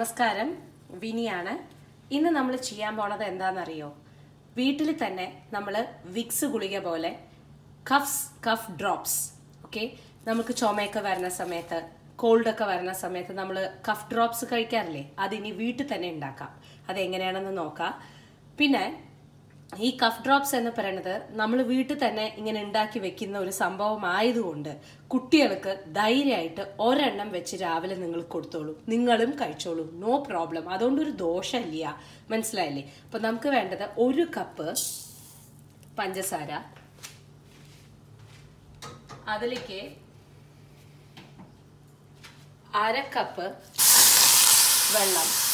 നമസ്കാരം. വിനിയാണ്. ഇന്ന് നമ്മൾ ചെയ്യാൻ പോണത് എന്താണെന്നറിയോ? വീട്ടിൽ തന്നെ നമ്മൾ വിക്സ് ഗുളിക പോലെ കഫ്സ് കഫ് ഡ്രോപ്സ് ഓക്കെ നമുക്ക് ചുമയൊക്കെ വരുന്ന സമയത്ത് കോൾഡൊക്കെ വരുന്ന സമയത്ത് നമ്മൾ കഫ് ഡ്രോപ്സ് കഴിക്കാറില്ലേ? അതിനി വീട്ടിൽ തന്നെ ഉണ്ടാക്കാം. അതെങ്ങനെയാണെന്ന് നോക്കാം. പിന്നെ ഈ കഫ് ഡ്രോപ്സ് എന്ന് പറയുന്നത് നമ്മൾ വീട്ടിൽ തന്നെ ഇങ്ങനെ ഉണ്ടാക്കി വെക്കുന്ന ഒരു സംഭവം ആയതുകൊണ്ട് കുട്ടികൾക്ക് ധൈര്യമായിട്ട് ഒരെണ്ണം വെച്ച് രാവിലെ നിങ്ങൾ കൊടുത്തോളൂ. നിങ്ങളും കഴിച്ചോളൂ. നോ പ്രോബ്ലം അതുകൊണ്ട് ഒരു ദോഷമില്ല. മനസ്സിലായില്ലേ? അപ്പൊ നമുക്ക് വേണ്ടത് ഒരു കപ്പ് പഞ്ചസാര. അതിലേക്ക് അര കപ്പ് വെള്ളം.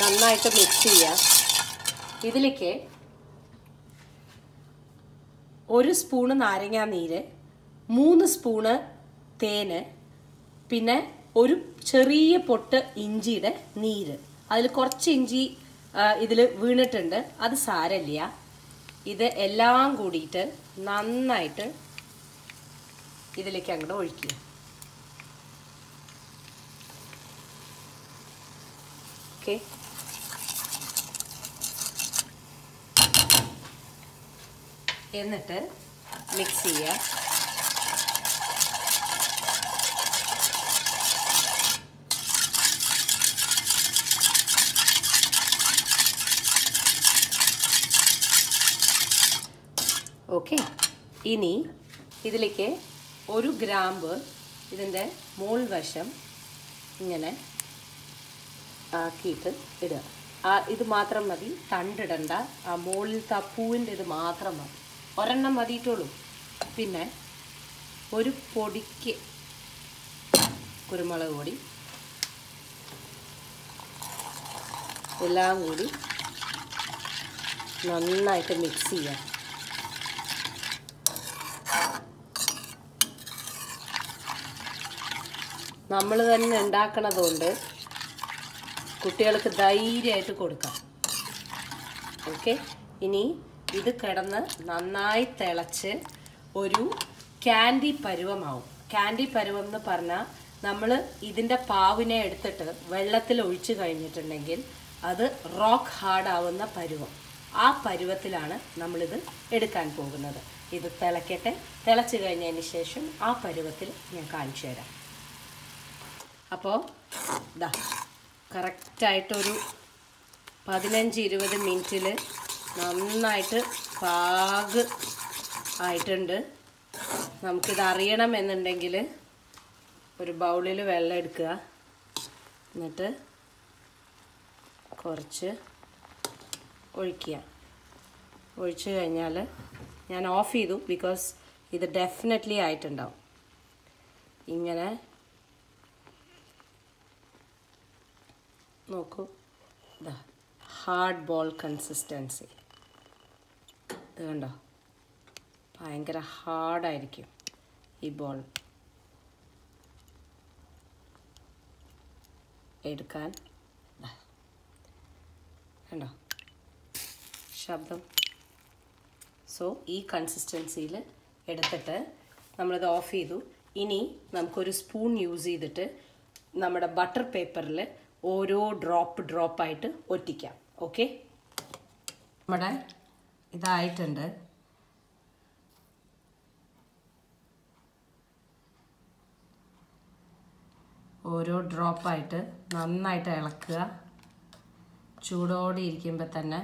നന്നായിട്ട് മിക്സ് ചെയ്യുക ഇതിലേക്ക് ഒരു സ്പൂണ് നാരങ്ങാ നീര് മൂന്ന് സ്പൂണ് തേന് പിന്നെ ഒരു ചെറിയ പൊട്ട് ഇഞ്ചിയുടെ നീര്. അതിൽ കുറച്ച് ഇഞ്ചി ഇതിൽ വീണിട്ടുണ്ട്. അത് സാരമില്ല ഇത് എല്ലാം കൂടിയിട്ട് നന്നായിട്ട് ഇതിലേക്ക് അങ്ങോട്ട് ഒഴിക്കുക. ഓക്കെ? എന്നിട്ട് മിക്സ് ചെയ്യുക. ഓക്കെ ഇനി ഇതിലേക്ക് ഒരു ഗ്രാമ്പ് ഇതിന്റെ മോൾ വശം ഇങ്ങനെ ആക്കിയിട്ട് ഇടുക. ആ ഇത് മാത്രം മതി. തണ്ടിടണ്ട. ആ മുകളിലത്തെ ആ പൂവിന്റെ ഇത് മാത്രം മതി. ഒരെണ്ണം മതിയിട്ടുള്ളൂ. പിന്നെ ഒരു പൊടിക്ക് കുരുമുളക് പൊടി എല്ലാം കൂടി നന്നായിട്ട് മിക്സ് ചെയ്യാം. നമ്മൾ തന്നെ ഉണ്ടാക്കണതുകൊണ്ട് കുട്ടികൾക്ക് ധൈര്യമായിട്ട് കൊടുക്കാം. ഓക്കെ ഇനി ഇത് കിടന്ന് നന്നായി തിളച്ച് ഒരു ക്യാൻഡി പരുവമാവും. ക്യാൻഡി പരുവം എന്ന് പറഞ്ഞാൽ നമ്മൾ ഇതിന്റെ പാവിനെ എടുത്തിട്ട് വെള്ളത്തിൽ ഒഴിച്ചു കഴിഞ്ഞിട്ടുണ്ടെങ്കിൽ അത് റോക്ക് ഹാർഡ് ആവുന്ന പരുവം. ആ പരുവത്തിലാണ് നമ്മളിത് എടുക്കാൻ പോകുന്നത്. ഇത് തിളക്കട്ടെ. തിളച്ച് കഴിഞ്ഞതിന് ശേഷം ആ പരുവത്തിൽ ഞാൻ കാണിച്ചു തരാം. അപ്പോൾ ഇതാ കറക്റ്റായിട്ടൊരു പതിനഞ്ച് ഇരുപത് മിനിറ്റിൽ നന്നായിട്ട് പാക് ആയിട്ടുണ്ട്. നമുക്കിത് അറിയണമെന്നുണ്ടെങ്കിൽ ഒരു ബൗളിൽ വെള്ളം എടുക്കുക. എന്നിട്ട് കുറച്ച് ഒഴിക്കുക. ഒഴിച്ചു കഴിഞ്ഞാൽ ഞാൻ ഓഫ് ചെയ്തു ബിക്കോസ് ഇത് ഡെഫിനറ്റ്ലി ആയിട്ടുണ്ടാവും. ഇങ്ങനെ നോക്കൂ. ഹാർഡ് ബോൾ കൺസിസ്റ്റൻസി ഇത് കണ്ടോ? ഭയങ്കര ഹാർഡായിരിക്കും ഈ ബോൾ എടുക്കാൻ. കണ്ടോ? ശബ്ദം. സോ ഈ കൺസിസ്റ്റൻസിയിൽ എടുത്തിട്ട് നമ്മളിത് ഓഫ് ചെയ്തു. ഇനി നമുക്കൊരു സ്പൂൺ യൂസ് ചെയ്തിട്ട് നമ്മുടെ ബട്ടർ പേപ്പറിൽ ഓരോ ഡ്രോപ്പ് ഡ്രോപ്പായിട്ട് ഒറ്റിക്കാം. ഓക്കെ നമ്മുടെ ഇതായിട്ടുണ്ട്. ഓരോ ഡ്രോപ്പായിട്ട് നന്നായിട്ട് ഇളക്കുക. ചൂടോടെ ഇരിക്കുമ്പോൾ തന്നെ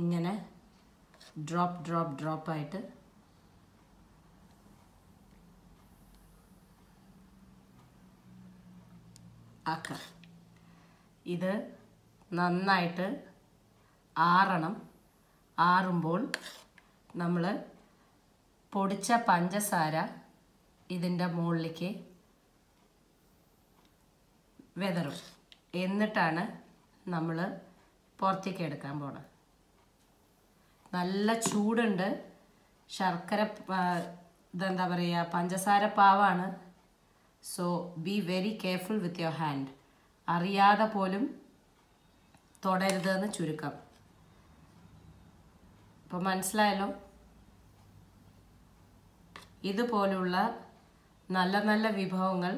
ഇങ്ങനെ ഡ്രോപ്പ് ഡ്രോപ്പ് ഡ്രോപ്പായിട്ട് ആക്കുക. ഇത് നന്നായിട്ട് ആറണം. ആറുമ്പോൾ നമ്മൾ പൊടിച്ച പഞ്ചസാര ഇതിന്റെ മുകളിലേക്ക് വെതറും. എന്നിട്ടാണ് നമ്മൾ പുറത്തേക്ക് എടുക്കാൻ പോണത്. നല്ല ചൂടുണ്ട്. ശർക്കര ഇതെന്താ പറയുക പഞ്ചസാര പാവാണ്. So be very careful with your hand അറിയാതെ പോലും തൊടരുതെന്ന് ചുരുക്കം. അപ്പോൾ മനസ്സിലായല്ലോ? ഇതുപോലുള്ള നല്ല നല്ല വിഭവങ്ങൾ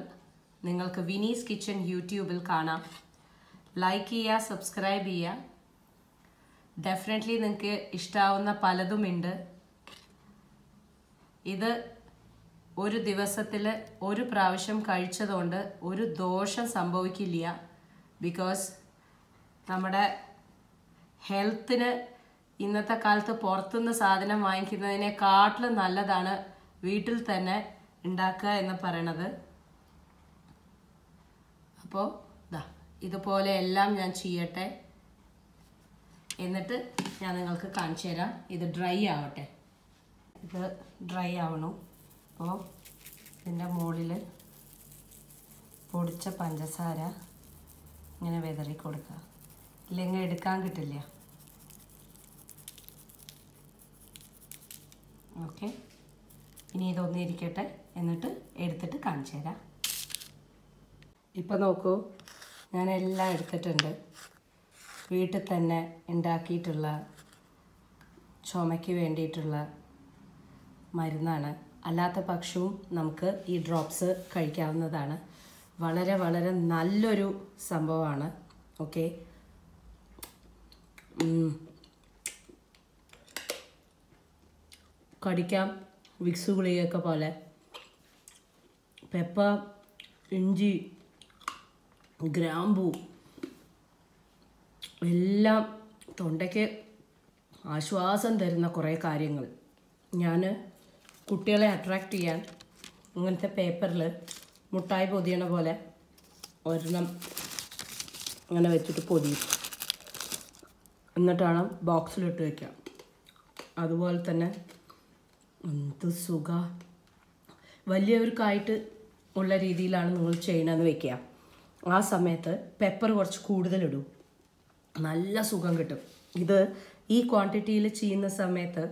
നിങ്ങൾക്ക് വിനീസ് കിച്ചൺ യൂട്യൂബിൽ കാണാം. ലൈക്ക് ചെയ്യുക സബ്സ്ക്രൈബ് ചെയ്യുക. ഡെഫിനറ്റ്ലി നിങ്ങൾക്ക് ഇഷ്ടാവുന്ന പലതുമുണ്ട് ഇത് ഒരു ദിവസത്തിൽ ഒരു പ്രാവശ്യം കഴിച്ചതുകൊണ്ട് ഒരു ദോഷം സംഭവിക്കില്ല. ബിക്കോസ് നമ്മുടെ ഹെൽത്തിന് ഇന്നത്തെ കാലത്ത് പുറത്തുനിന്ന് സാധനം വാങ്ങിക്കുന്നതിനെക്കാട്ടിലും നല്ലതാണ് വീട്ടിൽ തന്നെ ഉണ്ടാക്കുക എന്ന് പറയണത്. അപ്പോൾ ഇതാ ഇതുപോലെ എല്ലാം ഞാൻ ചെയ്യട്ടെ. എന്നിട്ട് ഞാൻ നിങ്ങൾക്ക് കാണിച്ചു തരാം. ഇത് ഡ്രൈ ആവട്ടെ. ഇത് ഡ്രൈ ആവണം. അപ്പോൾ ഇതിന്റെ മുകളിൽ പൊടിച്ച പഞ്ചസാര ഇങ്ങനെ വിതറി കൊടുക്കുക. ഇല്ലെങ്കിൽ എടുക്കാൻ കിട്ടില്ല. ഓക്കെ. ഇനി ഇതൊന്നും ഇരിക്കട്ടെ. എന്നിട്ട് എടുത്തിട്ട് കാണിച്ചു തരാം. ഇപ്പം നോക്കൂ ഞാൻ എല്ലാം എടുത്തിട്ടുണ്ട്. വീട്ടിൽ തന്നെ ഉണ്ടാക്കിയിട്ടുള്ള ചുമയ്ക്ക് വേണ്ടിയിട്ടുള്ള മരുന്നാണ്. അല്ലാത്ത പക്ഷവും നമുക്ക് ഈ ഡ്രോപ്സ് കഴിക്കാവുന്നതാണ്. വളരെ വളരെ നല്ലൊരു സംഭവമാണ്. ഓക്കെ കടിക്കാം വിക്സ് ഗുളികയൊക്കെ പോലെ. പെപ്പ ഇഞ്ചി ഗ്രാമ്പു എല്ലാം തൊണ്ടയ്ക്ക് ആശ്വാസം തരുന്ന കുറേ കാര്യങ്ങൾ. ഞാൻ കുട്ടികളെ അട്രാക്റ്റ് ചെയ്യാൻ ഇങ്ങനത്തെ പേപ്പറിൽ മുട്ടായി പൊതിയണ പോലെ ഒരെണ്ണം അങ്ങനെ വെച്ചിട്ട് പൊതിയും എന്നിട്ടാണ് ബോക്സിലിട്ട് വയ്ക്കാം അതുപോലെ തന്നെ എന്ത് സുഖ. വലിയവർക്കായിട്ട് ഉള്ള രീതിയിലാണ് നിങ്ങൾ ചെയ്യണമെന്ന് വെക്കുക ആ സമയത്ത് പെപ്പർ കുറച്ച് കൂടുതലിടും. നല്ല സുഖം കിട്ടും. ഇത് ഈ ക്വാണ്ടിറ്റിയിൽ ചെയ്യുന്ന സമയത്ത്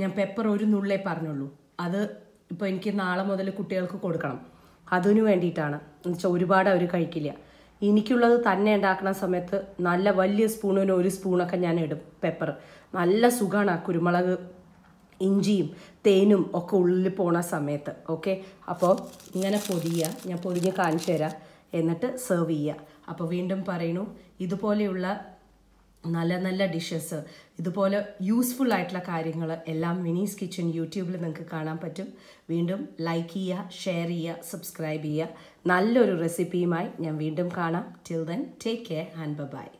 ഞാൻ പെപ്പർ ഒരു നുള്ളേ പറഞ്ഞുള്ളൂ. അത് ഇപ്പോൾ എനിക്ക് നാളെ മുതൽ കുട്ടികൾക്ക് കൊടുക്കണം. അതിനു വേണ്ടിയിട്ടാണ്. എന്നുവെച്ചാൽ ഒരുപാട് അവർ കഴിക്കില്ല. എനിക്കുള്ളത് തന്നെ ഉണ്ടാക്കുന്ന സമയത്ത് നല്ല വലിയ സ്പൂണിന് ഒരു സ്പൂണൊക്കെ ഞാൻ ഇടും പെപ്പർ നല്ല സുഖമാണ് ആ കുരുമുളക് ഇഞ്ചിയും തേനും ഒക്കെ ഉള്ളിൽ പോണ സമയത്ത്. ഓക്കെ അപ്പോൾ ഇങ്ങനെ പൊതിയുക ഞാൻ പൊതിഞ്ഞ് കാണിച്ചു തരാം. എന്നിട്ട് സെർവ് ചെയ്യുക. അപ്പോൾ വീണ്ടും പറയണു ഇതുപോലെയുള്ള നല്ല നല്ല ഡിഷസ് ഇതുപോലെ യൂസ്ഫുൾ ആയിട്ടുള്ള കാര്യങ്ങൾ എല്ലാം മിനീസ് കിച്ചൺ യൂട്യൂബിൽ നിങ്ങൾക്ക് കാണാൻ പറ്റും. വീണ്ടും ലൈക്ക് ചെയ്യുക ഷെയർ ചെയ്യുക സബ്സ്ക്രൈബ് ചെയ്യുക. നല്ലൊരു റെസിപ്പിയുമായി ഞാൻ വീണ്ടും കാണാം. Till then take care and bye